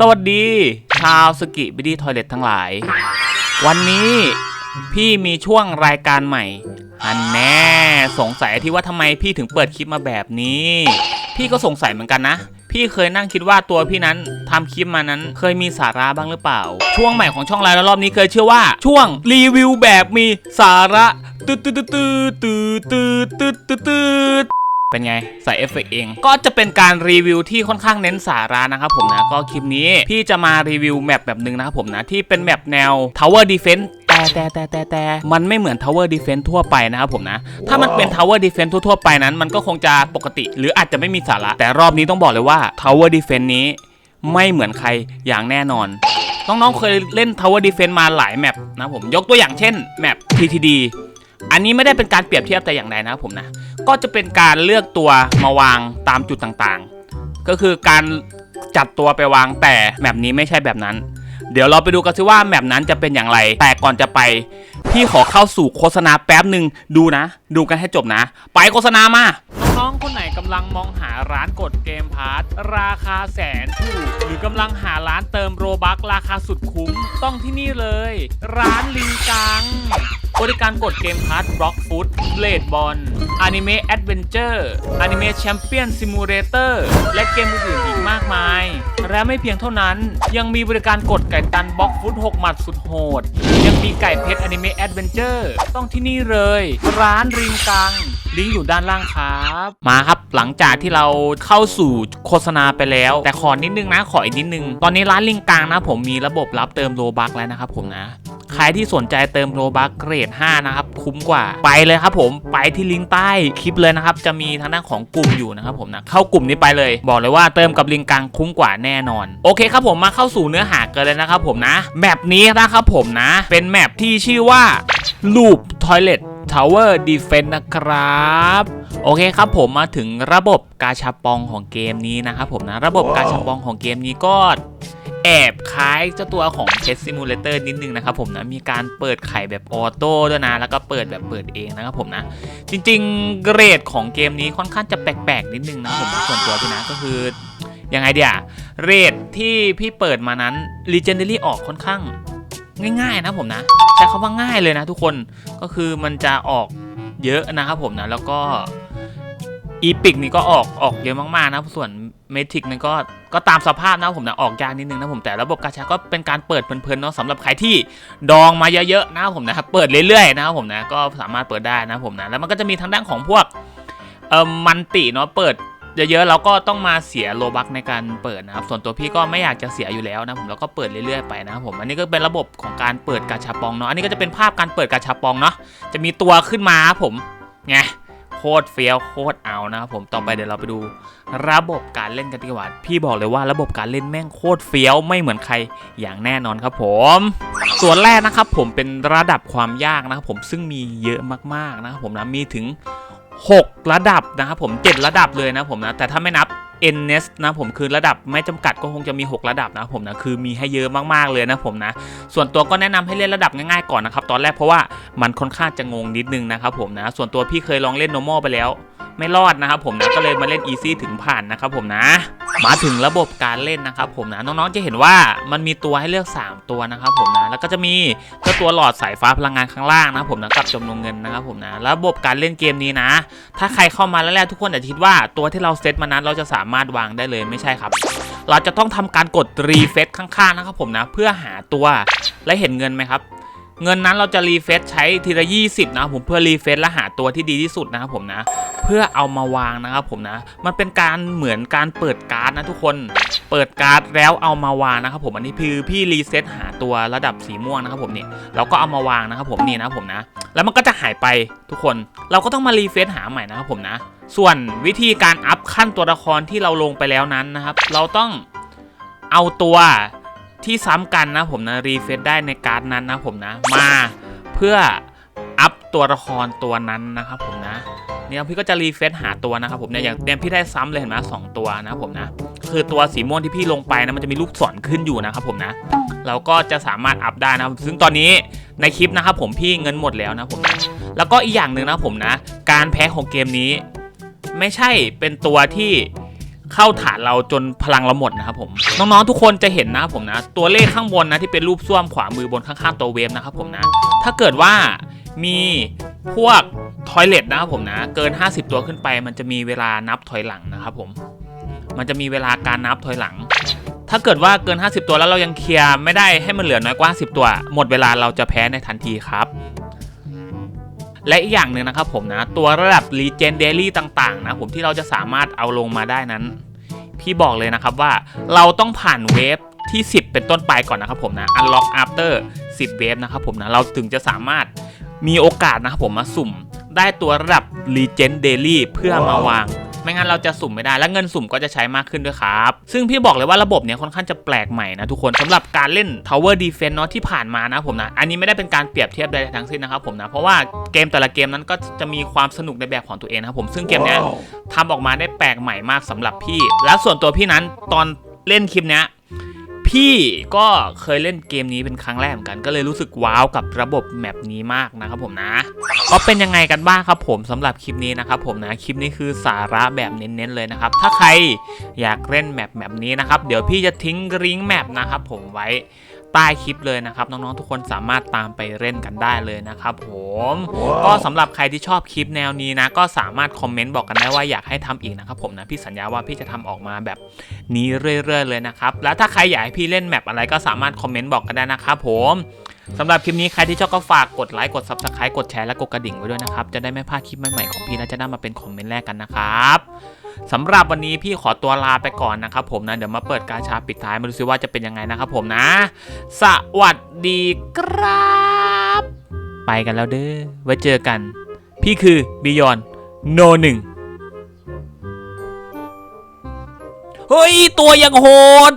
สวัสดี ชาวสกิบิดีทอยเล็ตทั้งหลาย วันนี้พี่มีช่วงรายการใหม่ อันแน่สงสัยที่ว่าทำไมพี่ถึงเปิดคลิปมาแบบนี้ พี่ก็สงสัยเหมือนกันนะ พี่เคยนั่งคิดว่าตัวพี่นั้นทำคลิปมานั้น เคยมีสาระบ้างหรือเปล่า ช่วงใหม่ของช่องไลน์ลรอบนี้เคยเชื่อว่า ช่วงรีวิวแบบมีสาระตืดตืดตืดตืดตืดตืดตืด เป็นไง ใส่เอฟเฟกเอง ก็จะเป็นการรีวิวที่ค่อนข้างเน้นสาระนะครับผมนะ ก็คลิปนี้พี่จะมารีวิวแมปแบบหนึ่งนะครับผมนะ ที่เป็นแมปแนว Tower Defense แต่แต่แต่แต่แต่มันไม่เหมือน Tower Defense ทั่วไปนะครับผมนะ ถ้ามันเป็น Tower Defense ทั่วๆไปนั้น มันก็คงจะปกติ หรืออาจจะไม่มีสาระ แต่รอบนี้ต้องบอกเลยว่า Tower Defense นี้ไม่เหมือนใครอย่างแน่นอนน้องๆเคยเล่น Tower Defense มาหลายแมปนะผมยกตัวอย่างเช่นแมป TTD อันนี้ไม่ได้เป็นการเปรียบเทียบแต่อย่างใดนะครับผมนะ ก็จะเป็นการเลือกตัวมาวางตามจุดต่างๆ ก็คือการจัดตัวไปวางแต่แมปนี้ไม่ใช่แบบนั้น เดี๋ยวเราไปดูกันซิว่าแมปนั้นจะเป็นอย่างไร แต่ก่อนจะไป พี่ขอเข้าสู่โฆษณาแป๊บหนึ่งดูนะ ดูกันให้จบนะ ไปโฆษณามา คนไหนกำลังมองหาร้านกดเกมพาร์ทราคาแสนถูกหรือกำลังหาร้านเติมโรบัคราคาสุดคุ้มต้องที่นี่เลย ร้านลิงกังบริการกดเกมพาร์ทบล็อกฟุตเลดบอลอนิเมะแอดเวนเจอร์อนิเมะแชมเปี้ยนซิมูเลเตอร์และเกมอื่นอีกมากมาย และไม่เพียงเท่านั้น ยังมีบริการกดไก่ตันบล็อกฟุต6หมัดสุดโหด ยังมีไก่เพชรอนิเมะแอดเวนเจอร์ต้องที่นี่เลย ร้านริงกังลิงก์อยู่ด้านล่างครับ มาครับหลังจากที่เราเข้าสู่โฆษณาไปแล้ว แต่ขอนิดนึงนะขออีกนิดนึง ตอนนี้ร้านลิงกังนะผมมีระบบรับเติมโลบักแล้วนะครับผมนะใครที่สนใจเติมโลบัคเกรด 5 นะครับ คุ้มกว่าไปเลยครับผมไปที่ลิงก์ใต้คลิปเลยนะครับ จะมีทางด้านของกลุ่มอยู่นะครับผมนะ เข้ากลุ่มนี้ไปเลย บอกเลยว่าเติมกับลิงก์กลางคุ้มกว่าแน่นอน โอเคครับผมมาเข้าสู่เนื้อหากันเลยนะครับผมนะแมปนี้นะครับผมนะ เป็นแมปที่ชื่อว่า Loop Toilet Tower Defense นะครับ โอเคครับผมมาถึงระบบกาชาปองของเกมนี้นะครับผมนะ ระบบกาชาปองของเกมนี้ก็แอบคล้ายเจ้าตัวของ Pet Simulator นิดนึงนะครับผมนะ มีการเปิดไข่แบบออโต้ด้วยนะ แล้วก็เปิดแบบเปิดเองนะครับผมนะ จริงๆ เกรดของเกมนี้ค่อนข้างจะแปลกๆ นิดนึงนะผมส่วนตัวพี่นะก็คือยังไงเดียเรทที่พี่เปิดมานั้น Legendary ออกค่อนข้าง ง่าย ๆ นะผมนะใช้คำว่าง่ายเลยนะทุกคนก็คือมันจะออกเยอะนะครับผมนะแล้วก็อีพิกนี่ก็ออกออกเยอะมากๆนะส่วนเมทิกนี่ก็ก็ตามสภาพนะผมนะออกยากนิดนึงนะผมแต่ระบบกาชาก็เป็นการเปิดเพลินๆเนาะสำหรับใครที่ดองมาเยอะๆนะผมนะครับเปิดเรื่อยๆนะครับผมนะก็สามารถเปิดได้นะผมนะแล้วมันก็จะมีทางด้านของพวกเอ่อมันติเนาะเปิด เยอะๆเราก็ต้องมาเสียโลบักในการเปิดนะครับ ส่วนตัวพี่ก็ไม่อยากจะเสียอยู่แล้วนะผมแล้วก็เปิดเรื่อยๆไปนะครับผมอันนี้ก็เป็นระบบของการเปิดกาชาปองเนาะอันนี้ก็จะเป็นภาพการเปิดกาชาปองเนาะจะมีตัวขึ้นมาครับผมไงโคตรเฟี้ยวโคตรเอานะครับผมต่อไปเดี๋ยวเราไปดูระบบการเล่นกันดีกว่าพี่บอกเลยว่าระบบการเล่นแม่งโคตรเฟี้ยวไม่เหมือนใครอย่างแน่นอนครับผมส่วนแรกนะครับผมเป็นระดับความยากนะครับผมซึ่งมีเยอะมากๆนะครับผมนะมีถึง 6 ระดับนะครับผม 7 ระดับเลยนะผมนะ แต่ถ้าไม่นับ n n e s นะผมคือระดับไม่จำกัดก็คงจะมี 6 ระดับนะผมนะคือมีให้เยอะมากๆเลยนะผมนะ ส่วนตัวก็แนะนำให้เล่นระดับง่ายๆก่อนนะครับตอนแรกเพราะว่ามันค่อนข้างจะงงนิดนึงนะครับผมนะ ส่วนตัวพี่เคยลองเล่น normal ไปแล้ว ไม่รอดนะครับผมนะก็เลยมาเล่น easy ถึงผ่านนะครับผมนะ มาถึงระบบการเล่นนะครับผมนะน้องๆจะเห็นว่ามันมีตัวให้เลือก 3 ตัวนะครับผมนะแล้วก็จะมีเจ้าตัวหลอดสายฟ้าพลังงานข้างล่างนะครับผมนะกับจำนวนเงินนะครับผมนะระบบการเล่นเกมนี้นะ ถ้าใครเข้ามาแล้วแรกทุกคนอาจจะคิดว่าตัวที่เราเซตมานั้นเราจะสามารถวางได้เลยไม่ใช่ครับ เราจะต้องทำการกดรีเฟซข้างๆนะครับผมนะเพื่อหาตัวและเห็นเงินไหมครับ เงินนั้นเราจะรีเฟซใช้ทีละ 20 นะครับผมเพื่อรีเฟซและหาตัวที่ดีที่สุดนะครับผมนะ เพื่อเอามาวางนะครับผมนะ มันเป็นการเหมือนการเปิดการ์ดนะทุกคน เปิดการ์ดแล้วเอามาวางนะครับผมอันนี้คือพี่รีเซ็ตหาตัวระดับสีม่วงนะครับผมเนี่ยเราก็เอามาวางนะครับผมนี่นะครับผมนะ แล้วมันก็จะหายไปทุกคนเราก็ต้องมารีเฟซหาใหม่นะครับผมนะ ส่วนวิธีการอัพขั้นตัวละครที่เราลงไปแล้วนั้นนะครับ เราต้องเอาตัว ที่ซ้ำกันนะผมนะรีเฟซได้ในการ์ดนั้นนะผมนะ มาเพื่ออัพตัวละครตัวนั้นนะครับผมนะเนี่ยพี่ก็จะรีเฟซหาตัวนะครับผมเนี่ยอย่างเนี่ยพี่ได้ซ้ำเลยเห็นไหมสองตัวนะครับผมนะ คือตัวสีม่วงที่พี่ลงไปนะมันจะมีลูกศรขึ้นอยู่นะครับผมนะ เราก็จะสามารถอัพได้นะครับซึ่งตอนนี้ในคลิปนะครับผมพี่เงินหมดแล้วนะผมนะแล้วก็อีกอย่างหนึ่งนะผมนะ การแพ้ของเกมนี้ ไม่ใช่เป็นตัวที่ เข้าฐานเราจนพลังเราหมดนะครับผมน้องๆทุกคนจะเห็นนะครับผมนะ ตัวเลขข้างบนนะที่เป็นรูปส้วมขวามือบนข้างๆตัวเวฟนะครับผมนะ ถ้าเกิดว่ามีพวกทอยเลทนะครับผมนะ เกิน 50 ตัวขึ้นไป มันจะมีเวลานับถอยหลังนะครับผมมันจะมีเวลาการนับถอยหลัง ถ้าเกิดว่าเกิน 50 ตัวแล้วเรายังเคลียร์ไม่ได้ให้มันเหลือน้อยกว่า50ตัว หมดเวลาเราจะแพ้ในทันทีครับ และอีกอย่างหนึ่งนะครับผมนะ ตัวระดับ Legendary ต่างๆ นะผมที่เราจะสามารถเอาลงมาได้นั้น พี่บอกเลยนะครับว่าเราต้องผ่านเวฟที่ 10 เป็นต้นไปก่อนนะครับผมนะ Unlock after 10 เวฟนะครับผมนะเราถึงจะสามารถมีโอกาสนะครับผมมาสุ่มได้ตัวระดับ Legendary เพื่อมาวาง ไม่งั้นเราจะสุ่มไม่ได้ และเงินสุ่มก็จะใช้มากขึ้นด้วยครับ ซึ่งพี่บอกเลยว่าระบบเนี้ยค่อนข้างจะแปลกใหม่นะทุกคนสำหรับการเล่น Tower Defense เนาะที่ผ่านมานะผมนะอันนี้ไม่ได้เป็นการเปรียบเทียบใดทั้งสิ้นนะครับผมนะเพราะว่าเกมแต่ละเกมนั้นก็จะมีความสนุกในแบบของตัวเองนะครับผมซึ่งเกมเนี้ยทำออกมาได้แปลกใหม่มากสำหรับพี่ และส่วนตัวพี่นั้นตอนเล่นคลิปเนี้ยพี่ก็เคยเล่นเกมนี้เป็นครั้งแรกเหมือนกัน ก็เลยรู้สึกว้าวกับระบบแมปนี้มากนะครับผมนะ ก็เป็นยังไงกันบ้างครับผมสำหรับคลิปนี้นะครับผมนะคลิปนี้คือสาระแบบเน้นๆเลยนะครับ ถ้าใครอยากเล่นแมปแบบนี้นะครับ เดี๋ยวพี่จะทิ้งลิงก์แมปนะครับผมไว้ใต้คลิปเลยนะครับน้องๆทุกคนสามารถตามไปเล่นกันได้เลยนะครับผมก็สำหรับใครที่ชอบคลิปแนวนี้นะ ก็สามารถคอมเมนต์บอกกันได้ว่าอยากให้ทำอีกนะครับผมนะพี่สัญญาว่าพี่จะทำออกมาแบบนี้เรื่อยๆเลยนะครับแล้วถ้าใครอยากให้พี่เล่นแมปอะไรก็สามารถคอมเมนต์บอกกันได้นะครับผม สำหรับคลิปนี้ใครที่ชอบก็ฝากกดไลค์กด Subscribe กดแชร์และกดกระดิ่งไว้ด้วยนะครับ จะได้ไม่พลาดคลิปใหม่ๆของพี่และจะได้มาเป็นคอมเมนต์แรกกันนะครับสำหรับวันนี้พี่ขอตัวลาไปก่อนนะครับผมนะเดี๋ยวมาเปิดกาชาปิดท้ายมาดูซิว่าจะเป็นยังไงนะครับผมนะ สวัสดีครับ ไปกันแล้วเด้อไว้เจอกัน พี่คือบิยอนโนหนึ่งเฮ้ย ตัวยังโหด